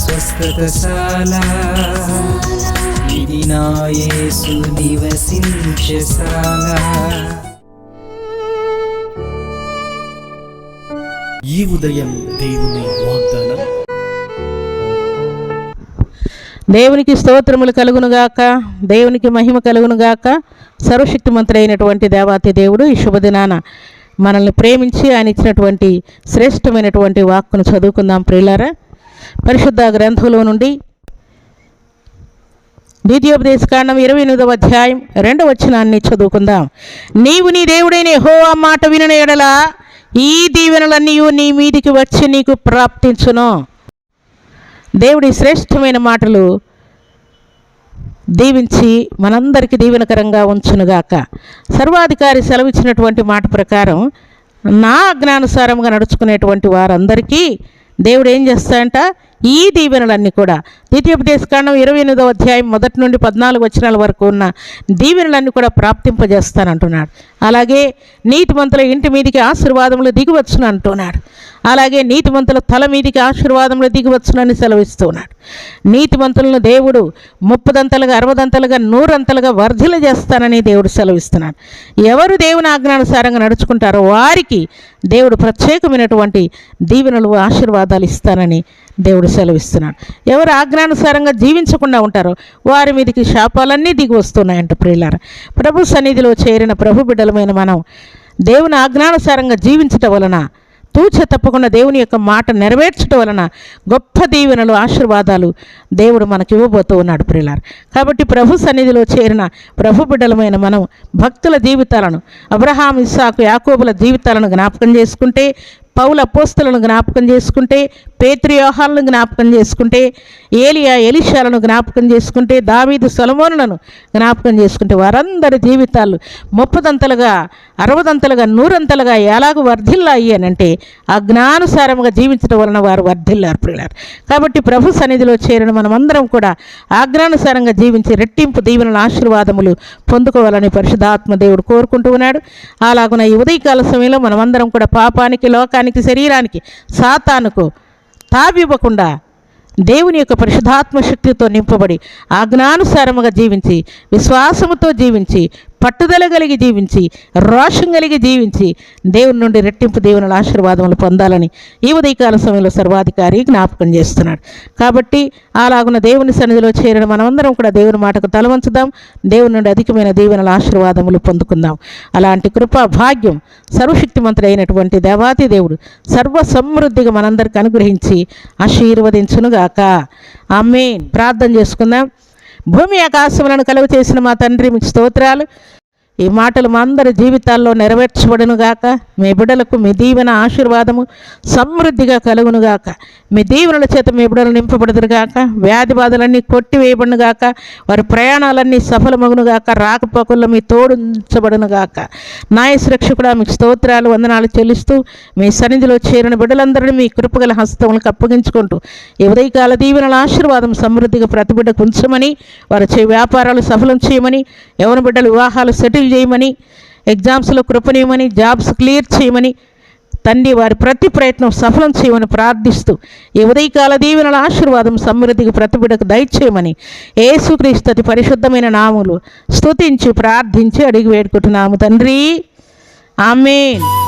స్వస్థతశాల. ఇది నా యేసు నివసించశాల ఈ ఉదయం దేవుని వాగ్దానం. దేవునికి స్తోత్రములు కలుగునుగాక దేవునికి మహిమ కలుగునుగాక సర్వశక్తిమంతుడైనటువంటి దేవాతి దేవుడు ఈ శుభదినాన. మనల్ని ప్రేమించి ఆయన ఇచ్చినటువంటి శ్రేష్టమైనటువంటి వాక్కును చదువుకుందాం ప్రియులారా. పరిశుద్ధ గ్రంథంలో నుండి ద్వితీయోపదేశకాండం ఇరవై ఎనిమిదవ అధ్యాయం రెండవ వచనాన్ని చదువుకుందాం. నీవు నీ దేవుడైన హో ఆ మాట వినని ఎడల ఈ దీవెనలన్నీ నీ మీదికి వచ్చి నీకు ప్రాప్తించును. దేవుడి శ్రేష్టమైన మాటలు దీవించి మనందరికీ దీవెనకరంగా ఉంచునుగాక. సర్వాధికారి సెలవిచ్చినటువంటి మాట ప్రకారం నా అజ్ఞానుసారంగా నడుచుకునేటువంటి వారందరికీ దేవుడు ఏం చేస్తాడంట? ఈ దీవెనలన్నీ కూడా ద్వితీయోపదేశ కాండం ఇరవై ఎనిమిదవ అధ్యాయం మొదటి నుండి పద్నాలుగు వచనాల వరకు ఉన్న దీవెనలన్నీ కూడా ప్రాప్తింపజేస్తానంటున్నాడు అలాగే నీతిమంతుల ఇంటి మీదికి ఆశీర్వాదములు దిగివచ్చును అంటున్నాడు. అలాగే నీతిమంతుల తల మీదికి ఆశీర్వాదములు దిగివచ్చునని సెలవిస్తున్నాడు. నీతిమంతులను దేవుడు ముప్పదంతలుగా అరవదంతలుగా నూరంతలుగా వర్ధిల చేస్తానని దేవుడు సెలవిస్తున్నాడు. ఎవరు దేవుని ఆజ్ఞానుసారంగా నడుచుకుంటారో వారికి దేవుడు ప్రత్యేకమైనటువంటి దీవెనలు ఆశీర్వాదాలు ఇస్తానని దేవుడు సెలవిస్తున్నాడు. ఎవరు ఆజ్ఞానుసారంగా జీవించకుండా ఉంటారో వారి మీదకి శాపాలన్నీ దిగి వస్తున్నాయంట ప్రియులార. ప్రభు సన్నిధిలో చేరిన ప్రభు బిడ్డలమైన మనం దేవుని ఆజ్ఞానుసారంగా జీవించటం వలన తూచ తప్పకుండా దేవుని యొక్క మాట నెరవేర్చడం వలన గొప్ప దీవెనలు ఆశీర్వాదాలు దేవుడు మనకి ఇవ్వబోతూ ఉన్నాడు ప్రియులారు. కాబట్టి ప్రభు సన్నిధిలో చేరిన ప్రభు బిడ్డలమైన మనం భక్తుల జీవితాలను అబ్రహాం ఇస్సాకు యాకోబుల జీవితాలను జ్ఞాపకం చేసుకుంటే పౌల అపోస్తులను జ్ఞాపకం చేసుకుంటే పేత్రియోహాలను జ్ఞాపకం చేసుకుంటే ఏలియా ఎలిషాలను జ్ఞాపకం చేసుకుంటే దావీదు సొలమోనులను జ్ఞాపకం చేసుకుంటే వారందరి జీవితాలు ముప్పదంతలుగా అరవదంతలుగా నూరంతలుగా ఎలాగో వర్ధిల్లాయి అని అంటే అజ్ఞానుసారముగా జీవించడం వలన వారు వర్ధిల్లారు ప్రియులారు కాబట్టి ప్రభు సన్నిధిలో చేరిన మనమందరం కూడా ఆజ్ఞానుసారంగా జీవించి రెట్టింపు దీవెనల ఆశీర్వాదములు పొందుకోవాలని పరిశుధాత్మ దేవుడు కోరుకుంటూ ఉన్నాడు. అలాగున ఈ ఉదయకాల సమయంలో మనమందరం కూడా పాపానికి లోకానికి శరీరానికి సాతానుకు తావివ్వకుండా దేవుని యొక్క పరిశుధాత్మ శక్తితో నింపబడి ఆజ్ఞానుసారముగా జీవించి విశ్వాసముతో జీవించి పట్టుదల కలిగి జీవించి రోషం కలిగి జీవించి దేవుని నుండి రెట్టింపు దేవుని ఆశీర్వాదములు పొందాలని ఈ ఉదయకాల సమయంలో సర్వాధికారి జ్ఞాపకం చేస్తున్నాడు. కాబట్టి అలాగున్న దేవుని సన్నిధిలో చేరిన మనమందరం కూడా దేవుని మాటకు తలవంచుదాం దేవుని నుండి అధికమైన దీవెనల ఆశీర్వాదములు పొందుకుందాం. అలాంటి కృపా భాగ్యం సర్వశక్తిమంతుడైనటువంటి దేవాతి దేవుడు సర్వ సమృద్ధిగా మనందరికి అనుగ్రహించి ఆశీర్వదించునుగాక. ఆమె ప్రార్థన చేసుకుందాం. భూమి ఆకాశములను కలుగు చేసిన మా తండ్రి మీకు స్తోత్రాలు. ఈ మాటలు మా అందరి జీవితాల్లో నెరవేర్చబడునుగాక. మీ బిడ్డలకు మీ దీవెన ఆశీర్వాదము సమృద్ధిగా కలుగును గాక మీ దీవెనల చేత మీ బిడ్డలు నింపబడుదురుగాక. వ్యాధి బాధలన్నీ కొట్టివేయబడును గాక వారి ప్రయాణాలన్నీ సఫలమగును గాక రాకపోకల్లో మీ తోడుంచబడునుగాక ఉంచబడును గాక నాయ మీకు స్తోత్రాలు వందనాలు చెల్లిస్తూ మీ సన్నిధిలో చేరిన బిడ్డలందరినీ మీ కృపగల హస్తములకు అప్పగించుకుంటూ ఈ ఉదయకాల దీవెనల ఆశీర్వాదం సమృద్ధిగా ప్రతి బిడ్డకు ఉంచమని వారు చే వ్యాపారాలు సఫలం చేయమని ఎవరి బిడ్డలు వివాహాలు సెటిల్ చేయమని ఎగ్జామ్స్లో కృపనీయమని జాబ్స్ క్లియర్ చేయమని తండ్రి వారి ప్రతి ప్రయత్నం సఫలం చేయమని ప్రార్థిస్తూ ఈ ఉదయకాల దీవెనల ఆశీర్వాదం సమృద్ధికి ప్రతిబిడకు దయచేయమని ఏసుక్రీస్తుతి పరిశుద్ధమైన నాములు స్తుతించి ప్రార్థించి అడిగి వేడుకుంటున్నాము. తండ్రి ఆమెన్.